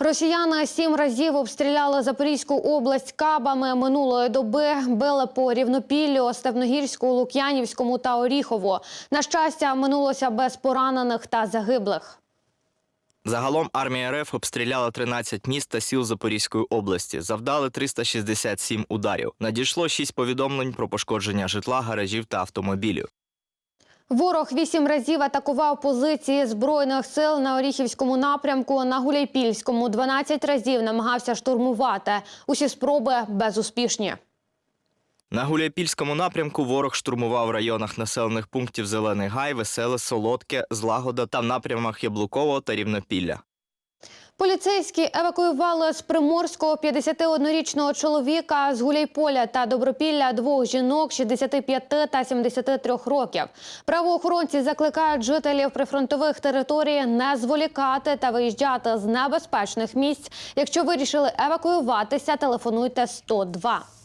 Росіяни сім разів обстріляли Запорізьку область кабами минулої доби. Били по Рівнопіллю, Степногірську, Лук'янівському та Оріхово. На щастя, минулося без поранених та загиблих. Загалом армія РФ обстріляла 13 міст та сіл Запорізької області, завдали 367 ударів. Надійшло 6 повідомлень про пошкодження житла, гаражів та автомобілів. Ворог вісім разів атакував позиції збройних сил на Оріхівському напрямку. На Гуляйпільському 12 разів намагався штурмувати. Усі спроби безуспішні. На Гуляйпільському напрямку ворог штурмував в районах населених пунктів Зелений Гай, Веселе, Солодке, Злагода та в напрямах Яблукового та Рівнопілля. Поліцейські евакуювали з Приморського 51-річного чоловіка з Гуляйполя та Добропілля двох жінок 65 та 73 років. Правоохоронці закликають жителів прифронтових територій не зволікати та виїжджати з небезпечних місць. Якщо вирішили евакуюватися, телефонуйте 102.